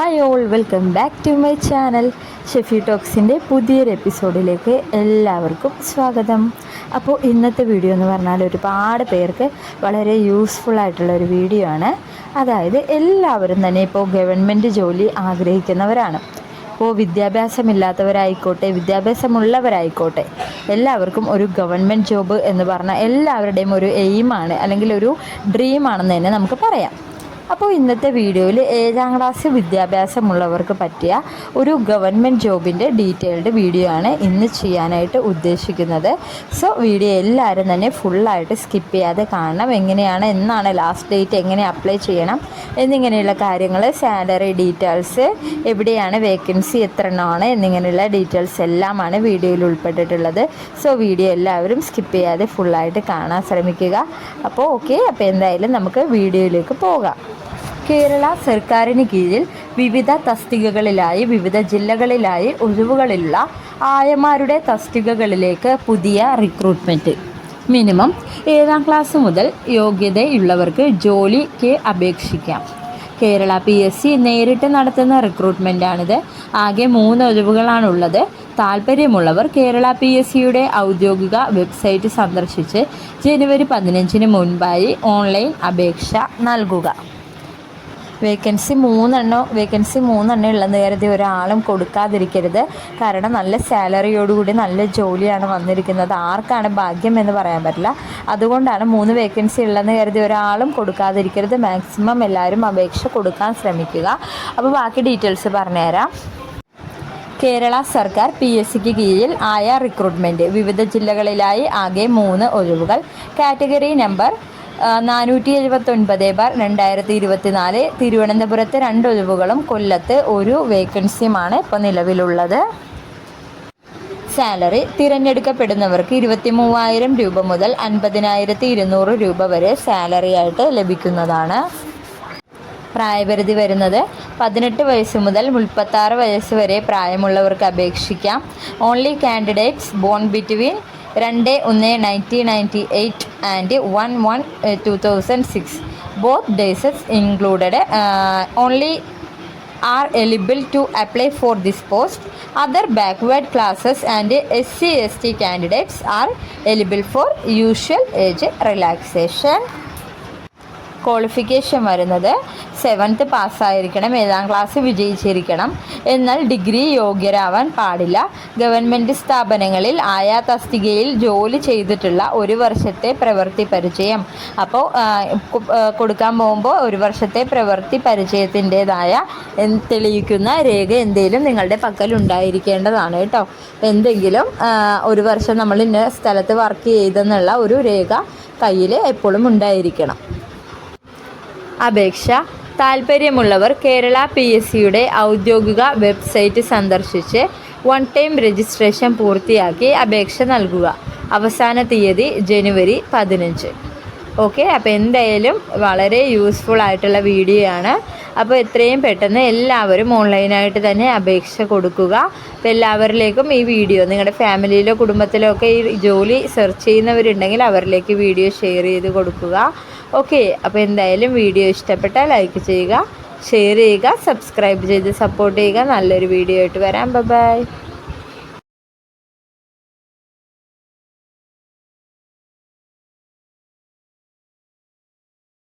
Hi all welcome back to my channel Shefi ടോക്സിന്റെ പുതിയൊരു എപ്പിസോഡിലേക്ക് എല്ലാവർക്കും സ്വാഗതം. അപ്പോൾ ഇന്നത്തെ വീഡിയോ എന്ന് പറഞ്ഞാൽ ഒരുപാട് പേർക്ക് വളരെ യൂസ്ഫുൾ ആയിട്ടുള്ള ഒരു വീഡിയോ ആണ്. അതായത് എല്ലാവരും തന്നെ ഇപ്പോൾ ഗവൺമെന്റ് ജോലി ആഗ്രഹിക്കുന്നവരാണ്. ഇപ്പോൾ വിദ്യാഭ്യാസമില്ലാത്തവരായിക്കോട്ടെ വിദ്യാഭ്യാസമുള്ളവരായിക്കോട്ടെ എല്ലാവർക്കും ഒരു ഗവൺമെന്റ് ജോബ് എന്ന് പറഞ്ഞാൽ എല്ലാവരുടെയും ഒരു എയിമാണ് അല്ലെങ്കിൽ ഒരു ഡ്രീമാണെന്ന് തന്നെ നമുക്ക് പറയാം. അപ്പോൾ ഇന്നത്തെ വീഡിയോയിൽ ഏഴാം ക്ലാസ് വിദ്യാഭ്യാസമുള്ളവർക്ക് പറ്റിയ ഒരു ഗവൺമെന്റ് ജോബിന്റെ ഡീറ്റെയിൽഡ് വീഡിയോ ആണ് ഇന്ന് ചെയ്യാനായിട്ട് ഉദ്ദേശിക്കുന്നത്. സോ വീഡിയോ എല്ലാവരും തന്നെ ഫുള്ളായിട്ട് സ്കിപ്പ് ചെയ്യാതെ കാണണം. എങ്ങനെയാണ് എന്നാണ് ലാസ്റ്റ് ഡേറ്റ് എങ്ങനെ അപ്ലൈ ചെയ്യണം എന്നിങ്ങനെയുള്ള കാര്യങ്ങൾ സാലറി ഡീറ്റെയിൽസ് എവിടെയാണ് വേക്കൻസി എത്ര എണ്ണമാണ് എന്നിങ്ങനെയുള്ള ഡീറ്റെയിൽസ് എല്ലാമാണ് വീഡിയോയിൽ ഉൾപ്പെട്ടിട്ടുള്ളത്. സോ വീഡിയോ എല്ലാവരും സ്കിപ്പ് ചെയ്യാതെ ഫുള്ളായിട്ട് കാണാൻ ശ്രമിക്കുക. അപ്പോൾ ഓക്കെ അപ്പോൾ എന്തായാലും നമുക്ക് വീഡിയോയിലേക്ക് പോകാം. കേരള സർക്കാരിന് കീഴിൽ വിവിധ തസ്തികകളിലായി വിവിധ ജില്ലകളിലായി ഒഴിവുകളിലുള്ള ആയമാരുടെ തസ്തികകളിലേക്ക് പുതിയ റിക്രൂട്ട്മെന്റ് മിനിമം ഏഴാം ക്ലാസ് മുതൽ യോഗ്യതയുള്ളവർക്ക് ജോലിക്ക് അപേക്ഷിക്കാം. കേരള പി എസ് സി നേരിട്ട് നടത്തുന്ന റിക്രൂട്ട്മെന്റാണിത് ആകെ മൂന്ന് ഒഴിവുകളാണുള്ളത്. താല്പര്യമുള്ളവർ കേരള പി എസ് സിയുടെ ഔദ്യോഗിക വെബ്സൈറ്റ് സന്ദർശിച്ച് ജനുവരി പതിനഞ്ചിന് മുൻപായി ഓൺലൈൻ അപേക്ഷ നൽകുക. വേക്കൻസി മൂന്നെണ്ണം വേക്കൻസി മൂന്നെണ്ണം ഉള്ളത് കരുതി ഒരാളും കൊടുക്കാതിരിക്കരുത്. കാരണം നല്ല സാലറിയോടുകൂടി നല്ല ജോലിയാണ് വന്നിരിക്കുന്നത്. ആർക്കാണ് ഭാഗ്യം എന്ന് പറയാൻ പറ്റില്ല. അതുകൊണ്ടാണ് മൂന്ന് വേക്കൻസി ഉള്ളതെന്ന് കരുതി ഒരാളും കൊടുക്കാതിരിക്കരുത്. മാക്സിമം എല്ലാവരും അപേക്ഷ കൊടുക്കാൻ ശ്രമിക്കുക. അപ്പോൾ ബാക്കി ഡീറ്റെയിൽസ് പറഞ്ഞുതരാം. കേരള സർക്കാർ പി എസ് സിക്ക് കീഴിൽ ആയ റിക്രൂട്ട്മെന്റ് വിവിധ ജില്ലകളിലായി ആകെ മൂന്ന് ഒഴിവുകൾ. കാറ്റഗറി നമ്പർ നാനൂറ്റി എഴുപത്തൊൻപത് ബാർ രണ്ടായിരത്തി ഇരുപത്തിനാല് തിരുവനന്തപുരത്ത് രണ്ട് ഒഴിവുകളും കൊല്ലത്ത് ഒരു വേക്കൻസിയുമാണ് ഇപ്പോൾ നിലവിലുള്ളത്. സാലറി തിരഞ്ഞെടുക്കപ്പെടുന്നവർക്ക് ഇരുപത്തി മൂവായിരം രൂപ മുതൽ അൻപതിനായിരത്തി ഇരുന്നൂറ് രൂപ വരെ സാലറി ആയിട്ട് ലഭിക്കുന്നതാണ്. പ്രായപരിധി വരുന്നത് പതിനെട്ട് വയസ്സ് മുതൽ മുപ്പത്താറ് വയസ്സ് വരെ പ്രായമുള്ളവർക്ക് അപേക്ഷിക്കാം. ഓൺലി കാൻഡിഡേറ്റ്സ് ബോൺ ബിറ്റ്വീൻ രണ്ട് ഒന്ന് nineteen ninety eight and one one two thousand six both days included only are eligible to apply for this post. Other backward classes and SC ST candidates are eligible for usual age relaxation. qualification വരുന്നത് seventh പാസ്സായിരിക്കണം ഏഴാം class വിജയിച്ചിരിക്കണം. എന്നാൽ degree യോഗ്യരാവാൻ പാടില്ല. Government സ്ഥാപനങ്ങളിൽ ആയാ തസ്തികയിൽ ജോലി ചെയ്തിട്ടുള്ള ഒരു വർഷത്തെ പ്രവൃത്തി പരിചയം. അപ്പോൾ കൊടുക്കാൻ പോകുമ്പോൾ ഒരു വർഷത്തെ പ്രവൃത്തി പരിചയത്തിന്റെതായ തെളിയിക്കുന്ന രേഖ എന്തെങ്കിലും നിങ്ങളുടെ പക്കൽ ഉണ്ടായിരിക്കേണ്ടതാണ് കേട്ടോ. എന്തെങ്കിലും ഒരു വർഷം നമ്മൾ ഇന്ന സ്ഥലത്ത് വർക്ക് ചെയ്തെന്നുള്ള ഒരു രേഖ കയ്യിൽ എപ്പോഴും ഉണ്ടായിരിക്കണം. അപേക്ഷ. താൽപ്പര്യമുള്ളവർ കേരള പി എസ് സിയുടെ ഔദ്യോഗിക വെബ്സൈറ്റ് സന്ദർശിച്ച് വൺ ടൈം രജിസ്ട്രേഷൻ പൂർത്തിയാക്കി അപേക്ഷ നൽകുക. അവസാന തീയതി ജനുവരി പതിനഞ്ച്. ഓക്കെ അപ്പോൾ എന്തായാലും വളരെ യൂസ്ഫുൾ ആയിട്ടുള്ള വീഡിയോ ആണ്. അപ്പോൾ എത്രയും പെട്ടെന്ന് എല്ലാവരും ഓൺലൈനായിട്ട് തന്നെ അപേക്ഷ കൊടുക്കുക. അപ്പോൾ എല്ലാവരിലേക്കും ഈ വീഡിയോ നിങ്ങളുടെ ഫാമിലിയിലോ കുടുംബത്തിലോ ഒക്കെ ഈ ജോലി സെർച്ച് ചെയ്യുന്നവരുണ്ടെങ്കിൽ അവരിലേക്ക് വീഡിയോ ഷെയർ ചെയ്ത് കൊടുക്കുക. ഓക്കെ അപ്പോൾ എന്തായാലും വീഡിയോ ഇഷ്ടപ്പെട്ടാൽ ലൈക്ക് ചെയ്യുക ഷെയർ ചെയ്യുക സബ്സ്ക്രൈബ് ചെയ്ത് സപ്പോർട്ട് ചെയ്യുക. നല്ലൊരു വീഡിയോ ആയിട്ട് വരാം. ബൈ